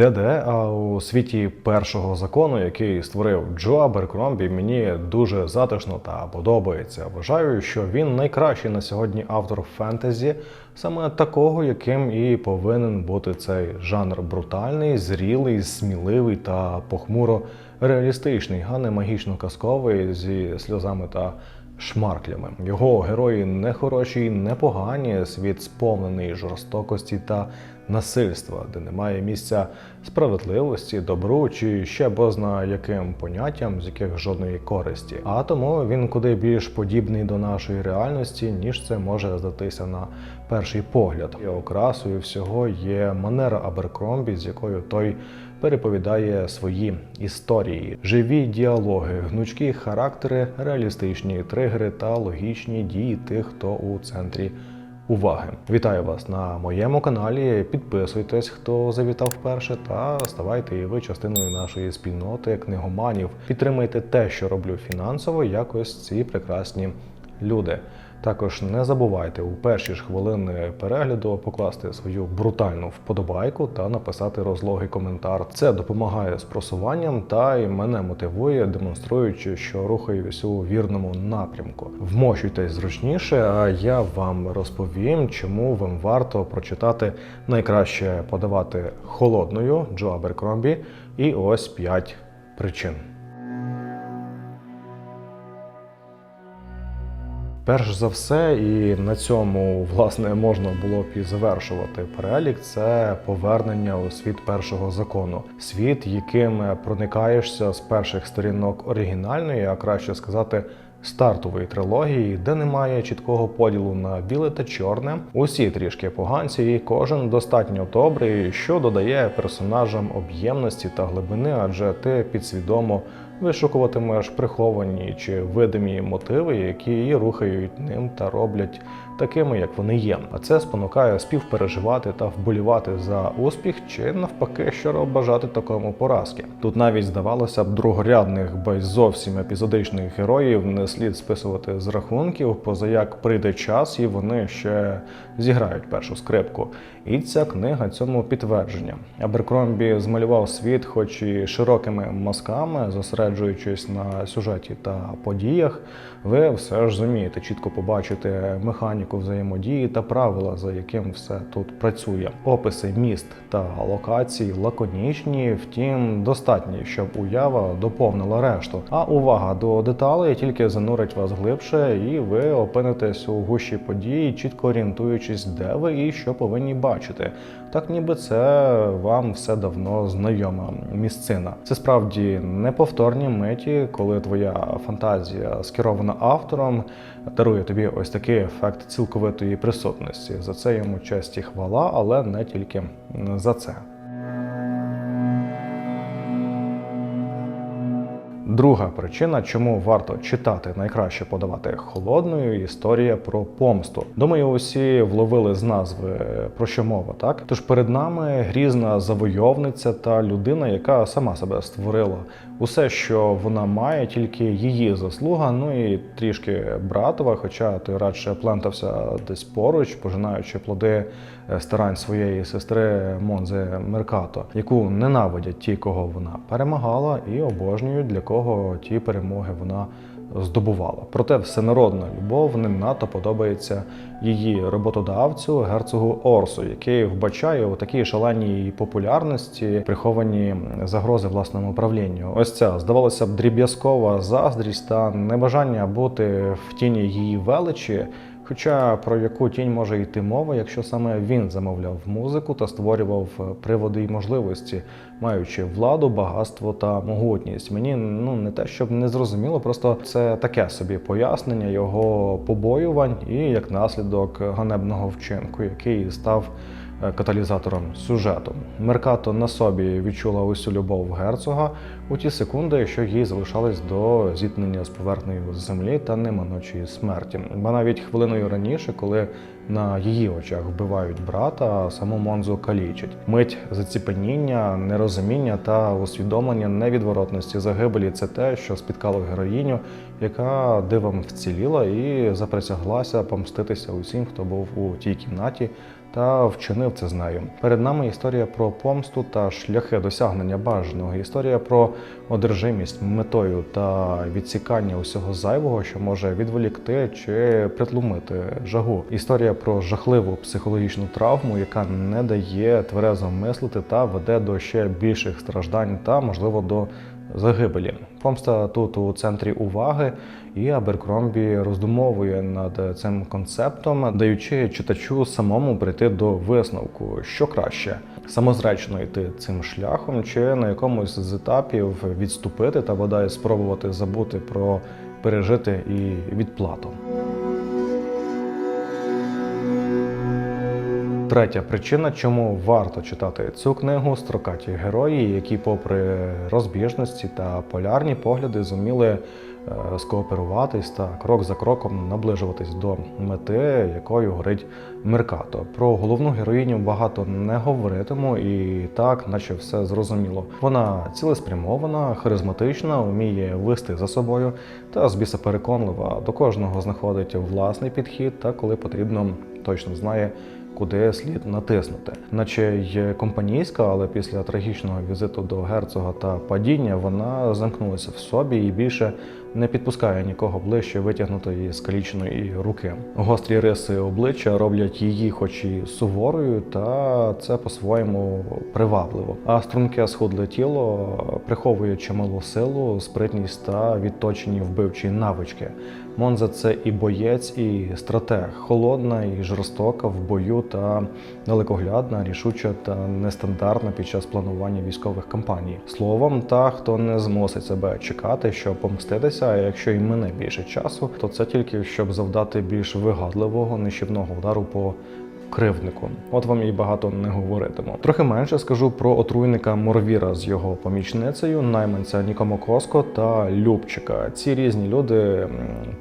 де-де, а у світі першого закону, який створив Джо Аберкромбі, мені дуже затишно та подобається. Вважаю, що він найкращий на сьогодні автор фентезі, саме такого, яким і повинен бути цей жанр брутальний, зрілий, сміливий та похмуро реалістичний, а не магічно-казковий зі сльозами та шмарклями. Його герої не хороші, не погані, світ сповнений жорстокості та насильства, де немає місця справедливості, добру чи ще бозна яким поняттям, з яких жодної користі. А тому він куди більш подібний до нашої реальності, ніж це може здатися на перший погляд. І окрасою всього є манера Аберкромбі, з якою той переповідає свої історії, живі діалоги, гнучкі характери, реалістичні тригери та логічні дії тих, хто у центрі уваги. Вітаю вас на моєму каналі. Підписуйтесь, хто завітав вперше, та ставайте і ви частиною нашої спільноти книгоманів. Підтримайте те, що роблю фінансово, якось ці прекрасні люди. Також не забувайте у перші ж хвилини перегляду покласти свою брутальну вподобайку та написати розлогий коментар. Це допомагає з просуванням та й мене мотивує, демонструючи, що рухаюсь у вірному напрямку. Вмощуйтесь зручніше, а я вам розповім, чому вам варто прочитати найкраще подавати холодною Джо Аберкромбі. І ось 5 причин. Перш за все, і на цьому власне можна було б і завершувати перелік. Це повернення у світ першого закону, світ, яким проникаєшся з перших сторінок оригінальної, а краще сказати. Стартової трилогії, де немає чіткого поділу на біле та чорне, усі трішки поганці, і кожен достатньо добрий, що додає персонажам об'ємності та глибини, адже ти підсвідомо вишукуватимеш приховані чи видимі мотиви, які і рухають ним та роблять такими, як вони є. А це спонукає співпереживати та вболівати за успіх, чи навпаки, щиро бажати такому поразки. Тут навіть здавалося б другорядних, бо й зовсім епізодичних героїв не слід списувати з рахунків, поза як прийде час, і вони ще зіграють першу скрипку. І ця книга цьому підтвердження. Аберкромбі змалював світ, хоч і широкими мазками, зосереджуючись на сюжеті та подіях, ви все ж зумієте чітко побачити механіку взаємодії та правила, за яким все тут працює. Описи міст та локацій лаконічні, втім, достатні, щоб уява доповнила решту. А увага до деталей тільки занурить вас глибше, і ви опинитесь у гущі подій, чітко орієнтуючись, де ви і що повинні бачити. Так, ніби це вам все давно знайома місцина. Це справді неповторні миті, коли твоя фантазія скерована автором, дарує тобі ось такий ефект цілковитої присутності. За це йому честь і хвала, але не тільки за це. Друга причина, чому варто читати найкраще подавати холодною історія про помсту. Думаю, усі вловили з назви про що мова, так тож перед нами грізна завойовниця та людина, яка сама себе створила. Усе, що вона має, тільки її заслуга. Ну і трішки братова, хоча той радше плентався десь поруч, пожинаючи плоди старань своєї сестри Монзи Меркато, яку ненавидять ті, кого вона перемагала, і обожнюють для кого ті перемоги вона здобувала. Проте всенародна любов не надто подобається її роботодавцю герцогу Орсу, який вбачає у такій шаленій популярності приховані загрози власному правлінню. Ось ця здавалося б дріб'язкова заздрість та небажання бути в тіні її величі. Хоча про яку тінь може йти мова, якщо саме він замовляв музику та створював приводи й можливості, маючи владу, багатство та могутність. Мені ну не те, щоб не зрозуміло, просто це таке собі пояснення його побоювань і як наслідок ганебного вчинку, який став каталізатором сюжету. Меркато на собі відчула усю любов герцога у ті секунди, що їй залишались до зіткнення з поверхнею землі та неминучої смерті. Ба навіть хвилиною раніше, коли на її очах вбивають брата, а саму Монзу калічать. Мить заціпеніння, нерозуміння та усвідомлення невідворотності загибелі це те, що спіткало героїню, яка дивом вціліла і заприсяглася помститися усім, хто був у тій кімнаті та вчинив це з нею. Перед нами історія про помсту та шляхи досягнення бажаного. Історія про одержимість метою та відсікання усього зайвого, що може відволікти чи притлумити жагу. Історія про жахливу психологічну травму, яка не дає тверезо мислити та веде до ще більших страждань та, можливо, до загибелі. Помста тут у центрі уваги, і Аберкромбі роздумовує над цим концептом, даючи читачу самому прийти до висновку, що краще самозречно йти цим шляхом, чи на якомусь з етапів відступити та бодай спробувати забути про пережити і відплату. Третя причина, чому варто читати цю книгу строкаті герої, які, попри розбіжності та полярні погляди, зуміли е, скооперуватись та крок за кроком наближуватись до мети, якою горить Меркато. Про головну героїню багато не говоритиму, і так, наче все зрозуміло. Вона цілеспрямована, харизматична, вміє вести за собою та з біса переконлива. До кожного знаходить власний підхід, та коли потрібно, точно знає куди слід натиснути, наче й компанійська, але після трагічного візиту до герцога та падіння вона замкнулася в собі і більше не підпускає нікого ближче витягнути її скаліченої руки. Гострі риси обличчя роблять її, хоч і суворою, та це по-своєму привабливо. А струнке схудле тіло приховує чималу силу, спритність та відточені вбивчі навички. Монза це і боєць, і стратег, холодна і жорстока в бою та далекоглядна, рішуча та нестандартна під час планування військових кампаній. Словом, та хто не змусить себе чекати, щоб помститися, а якщо й мине більше часу, то це тільки щоб завдати більш вигадливого нищівного удару по кривднику. От вам і багато не говоритиму. Трохи менше скажу про отруйника Морвіра з його помічницею, найманця Нікомо Коско та Любчика. Ці різні люди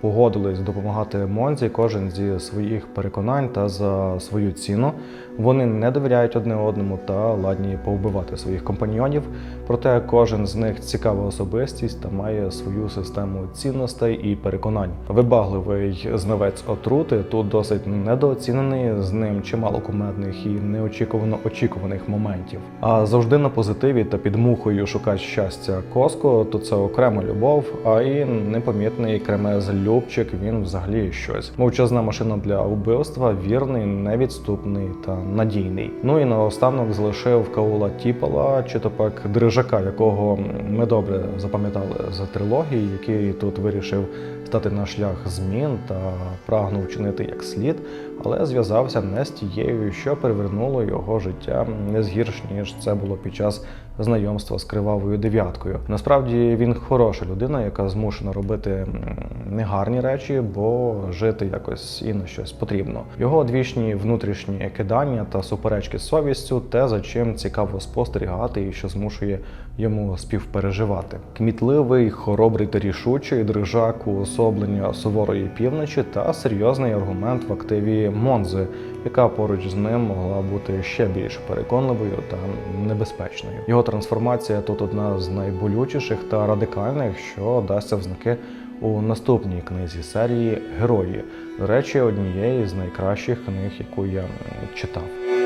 погодились допомагати Монзі, кожен зі своїх переконань та за свою ціну. Вони не довіряють одне одному та ладні повбивати своїх компаньйонів. Проте кожен з них цікава особистість та має свою систему цінностей і переконань. Вибагливий знавець отрути тут досить недооцінений. З ним чимало кумедних і неочікувано очікуваних моментів. А завжди на позитиві та під мухою шукач щастя Коско, то це окрема любов, а і непомітний кремез Любчик. Він взагалі щось. Мовчазна машина для вбивства, вірний, невідступний та надійний. Ну і наостанок залишив Каула Тіпала, чи то пак дрижака, якого ми добре запам'ятали з трилогії, який тут вирішив стати на шлях змін та прагнув чинити як слід, але зв'язався не з тією, що перевернуло його життя не згірш, ніж це було під час знайомства з кривавою дев'яткою. Насправді він хороша людина, яка змушена робити негарні речі, бо жити якось і на щось потрібно. Його одвічні внутрішні кидання та суперечки з совістю те, за чим цікаво спостерігати і що змушує йому співпереживати. Кмітливий, хоробрий та рішучий дрижак уособлення суворої півночі та серйозний аргумент в активі Монзи, яка поруч з ним могла бути ще більш переконливою та небезпечною. Його трансформація тут одна з найболючіших та радикальних, що дасться в знаки у наступній книзі серії Герої. До речі, однієї з найкращих книг, яку я читав.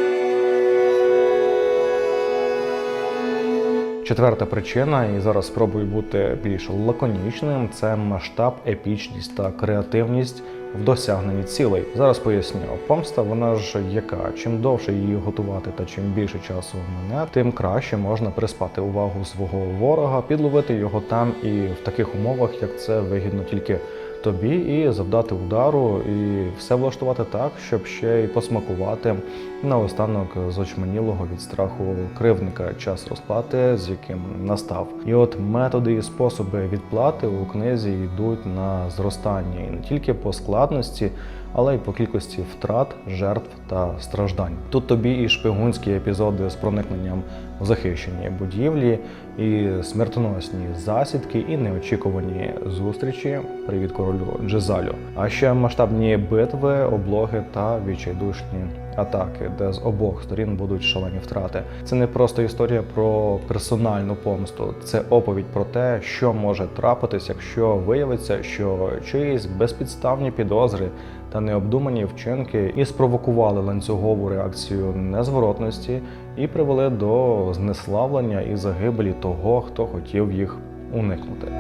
Четверта причина, і зараз спробую бути більш лаконічним, це масштаб, епічність та креативність в досягненні цілей. Зараз поясню. Помста, вона ж яка. Чим довше її готувати та чим більше часу мене, тим краще можна приспати увагу свого ворога, підловити його там і в таких умовах, як це вигідно тільки тобі, і завдати удару, і все влаштувати так, щоб ще й посмакувати наостанок з очманілого від страху кривника час розплати, з яким настав. І от методи і способи відплати у книзі йдуть на зростання і не тільки по складності, але й по кількості втрат, жертв та страждань. Тут тобі і шпигунські епізоди з проникненням в захищені будівлі, і смертоносні засідки, і неочікувані зустрічі. Привіт королю Джезалю. А ще масштабні битви, облоги та відчайдушні атаки, де з обох сторін будуть шалені втрати. Це не просто історія про персональну помсту, це оповідь про те, що може трапитись, якщо виявиться, що чиїсь безпідставні підозри та необдумані вчинки і спровокували ланцюгову реакцію незворотності і привели до знеславлення і загибелі того, хто хотів їх уникнути.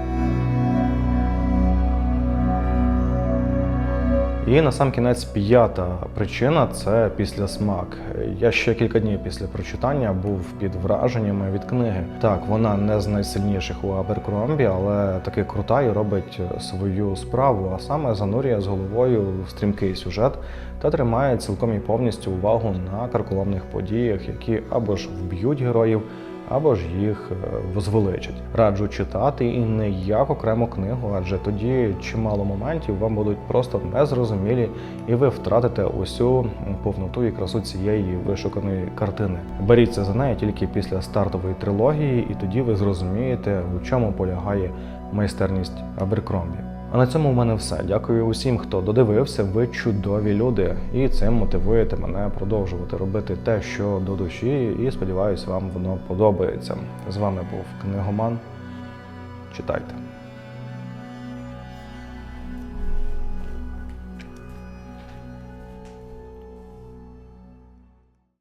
І на сам кінець п'ята причина це післясмак. Я ще кілька днів після прочитання був під враженнями від книги. Так, вона не з найсильніших у Аберкромбі, але таки крута і робить свою справу, а саме занурює з головою в стрімкий сюжет та тримає цілком і повністю увагу на карколомних подіях, які або ж вб'ють героїв, або ж їх е, возвеличать. Раджу читати і не як окрему книгу, адже тоді чимало моментів вам будуть просто незрозумілі, і ви втратите усю повноту і красу цієї вишуканої картини. Беріться за неї тільки після стартової трилогії, і тоді ви зрозумієте, у чому полягає майстерність Аберкромбі. А на цьому в мене все. Дякую усім, хто додивився. Ви чудові люди, і цим мотивуєте мене продовжувати робити те, що до душі, і сподіваюся, вам воно подобається. З вами був книгоман. Читайте.